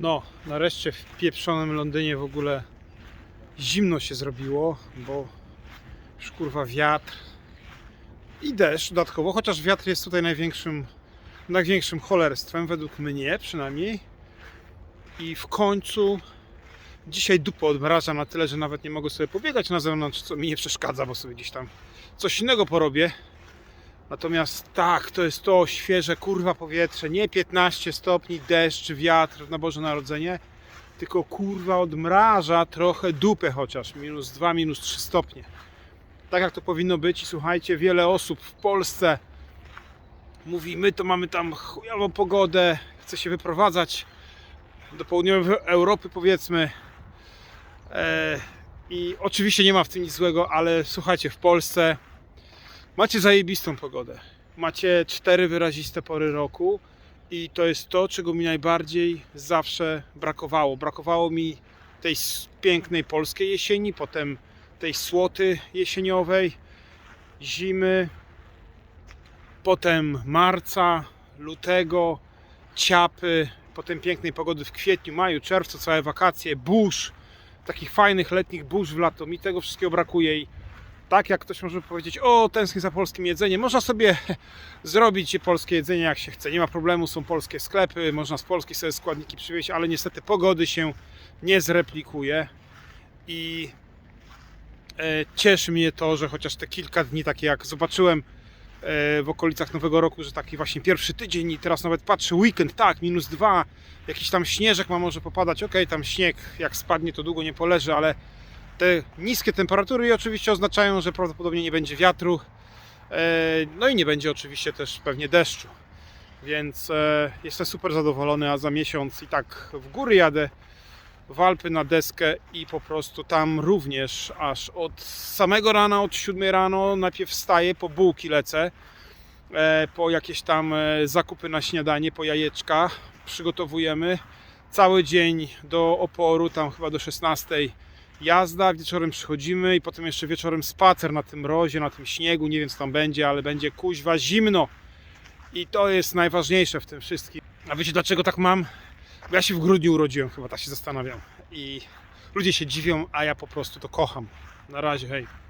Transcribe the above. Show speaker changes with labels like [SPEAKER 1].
[SPEAKER 1] No, nareszcie w pieprzonym Londynie w ogóle zimno się zrobiło, bo już kurwa wiatr i deszcz dodatkowo, chociaż wiatr jest tutaj największym, największym cholerstwem, według mnie przynajmniej. I w końcu dzisiaj dupę odmraża na tyle, że nawet nie mogę sobie pobiegać na zewnątrz, co mi nie przeszkadza, bo sobie gdzieś tam coś innego porobię. Natomiast tak, to jest to świeże kurwa powietrze, nie 15 stopni, deszcz, wiatr na Boże Narodzenie, tylko kurwa odmraża trochę dupę chociaż, minus 2, minus 3 stopnie. Tak jak to powinno być i słuchajcie, wiele osób w Polsce mówi, my to mamy tam chujową pogodę, chce się wyprowadzać do południowej Europy powiedzmy. E, I oczywiście nie ma w tym nic złego, ale słuchajcie, w Polsce Macie zajebistą pogodę. Macie cztery wyraziste pory roku i to jest to, czego mi najbardziej zawsze brakowało. Brakowało mi tej pięknej polskiej jesieni, potem tej słoty jesieniowej, zimy, potem marca, lutego, ciapy, potem pięknej pogody w kwietniu, maju, czerwcu, całe wakacje, burz, takich fajnych letnich burz w lato. Mi tego wszystkiego brakuje i tak jak ktoś może powiedzieć, o tęsknię za polskim jedzeniem, można sobie zrobić polskie jedzenie jak się chce, nie ma problemu, są polskie sklepy, można z Polski sobie składniki przywieźć, ale niestety pogody się nie zreplikuje. I e, cieszy mnie to, że chociaż te kilka dni, takie jak zobaczyłem e, w okolicach Nowego Roku, że taki właśnie pierwszy tydzień i teraz nawet patrzę, weekend, tak, minus dwa, jakiś tam śnieżek ma może popadać, okej, tam śnieg jak spadnie to długo nie poleży, ale te niskie temperatury i oczywiście oznaczają, że prawdopodobnie nie będzie wiatru. e, No i nie będzie oczywiście też pewnie deszczu. Więc e, jestem super zadowolony, a za miesiąc i tak w góry jadę w Alpy na deskę i po prostu tam również aż od samego rana, od 7 rano najpierw wstaję, po bułki lecę, e, po jakieś tam zakupy na śniadanie, po jajeczka przygotowujemy. Cały dzień do oporu, tam chyba do 16 jazda, wieczorem przychodzimy i potem jeszcze wieczorem spacer na tym mrozie, na tym śniegu, nie wiem co tam będzie, ale będzie kuźwa zimno. I to jest najważniejsze w tym wszystkim. A wiecie dlaczego tak mam? Bo ja się w grudniu urodziłem, chyba tak się zastanawiam. I ludzie się dziwią, a ja po prostu to kocham. Na razie, hej.